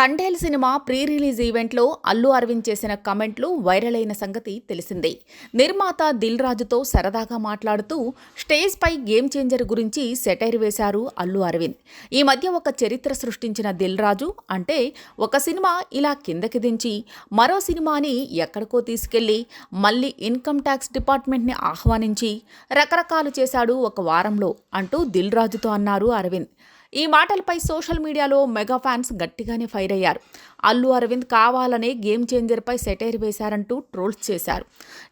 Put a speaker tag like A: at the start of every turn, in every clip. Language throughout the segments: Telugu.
A: తండేల్ సినిమా ప్రీ రిలీజ్ ఈవెంట్లో అల్లు అరవింద్ చేసిన కమెంట్లు వైరల్ అయిన సంగతి తెలిసిందే. నిర్మాత దిల్ రాజుతో సరదాగా మాట్లాడుతూ స్టేజ్పై గేమ్ చేంజర్ గురించి సెటైర్ వేశారు అల్లు అరవింద్. ఈ మధ్య ఒక చరిత్ర సృష్టించిన దిల్ రాజు అంటే ఒక సినిమా ఇలా కిందకి దించి మరో సినిమాని ఎక్కడికో తీసుకెళ్ళి మళ్ళీ ఇన్కమ్ ట్యాక్స్ డిపార్ట్మెంట్ని ఆహ్వానించి రకరకాలు చేశాడు ఒక వారంలో అంటూ దిల్ రాజుతో అన్నారు అరవింద్. ఈ మాటలపై సోషల్ మీడియాలో మెగా ఫ్యాన్స్ గట్టిగానే ఫైర్ అయ్యారు. అల్లు అరవింద్ కావాలనే గేమ్ చేంజర్పై సెటైర్ వేశారంటూ ట్రోల్స్ చేశారు.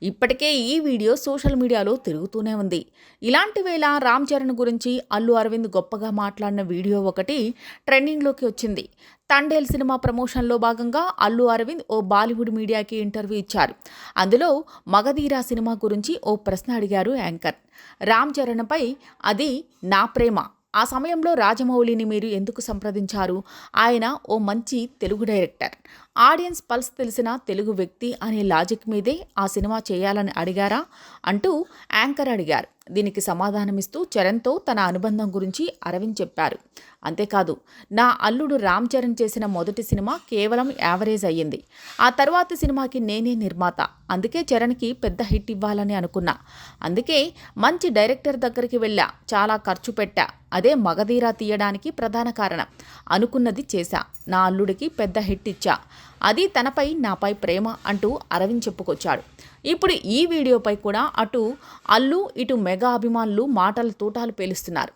A: ఇప్పటికే ఈ వీడియో సోషల్ మీడియాలో తిరుగుతూనే ఉంది. ఇలాంటి వేళ రామ్ చరణ్ గురించి అల్లు అరవింద్ గొప్పగా మాట్లాడిన వీడియో ఒకటి ట్రెండింగ్లోకి వచ్చింది. తండేల్ సినిమా ప్రమోషన్లో భాగంగా అల్లు అరవింద్ ఓ బాలీవుడ్ మీడియాకి ఇంటర్వ్యూ ఇచ్చారు. అందులో మగధీరా సినిమా గురించి ఓ ప్రశ్న అడిగారు యాంకర్. రామ్ చరణ్పై అది నా ప్రేమ. ఆ సమయంలో రాజమౌళిని మీరు ఎందుకు సంప్రదించారు? ఆయన ఓ మంచి తెలుగు డైరెక్టర్. ఆడియన్స్ పల్స్ తెలిసిన తెలుగు వ్యక్తి అనే లాజిక్ మీదే ఆ సినిమా చేయాలని అడిగారా అంటూ యాంకర్ అడిగారు. దీనికి సమాధానమిస్తూ చరణ్తో తన అనుబంధం గురించి అరవింద్ చెప్పారు. అంతేకాదు నా అల్లుడు రామ్ చరణ్ చేసిన మొదటి సినిమా కేవలం యావరేజ్ అయ్యింది. ఆ తర్వాతి సినిమాకి నేనే నిర్మాత. అందుకే చరణ్కి పెద్ద హిట్ ఇవ్వాలని అనుకున్నా. అందుకే మంచి డైరెక్టర్ దగ్గరికి వెళ్ళా. చాలా ఖర్చు పెట్టా. అదే మగధీరా తీయడానికి ప్రధాన కారణం. అనుకున్నది చేశా. నా అల్లుడికి పెద్ద హిట్ ఇచ్చా. అది తనపై నాపై ప్రేమ అంటూ అరవింద్ చెప్పుకొచ్చాడు. ఇప్పుడు ఈ వీడియోపై కూడా అటు అల్లు ఇటు మెగా అభిమానులు మాటల తూటాలు పేలుస్తున్నారు.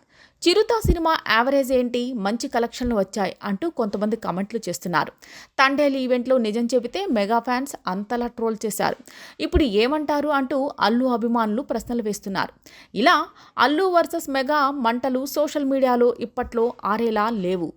A: చిరుత సినిమా యావరేజ్ ఏంటి? మంచి కలెక్షన్లు వచ్చాయి అంటూ కొంతమంది కమెంట్లు చేస్తున్నారు. తండేలి ఈవెంట్లో నిజం చెబితే మెగా ఫ్యాన్స్ అంతలా ట్రోల్ చేశారు. ఇప్పుడు ఏమంటారు అంటూ అల్లు అభిమానులు ప్రశ్నలు వేస్తున్నారు. ఇలా అల్లు వర్సెస్ మెగా మంటలు సోషల్ మీడియాలో ఇప్పట్లో ఆరేలా లేవు.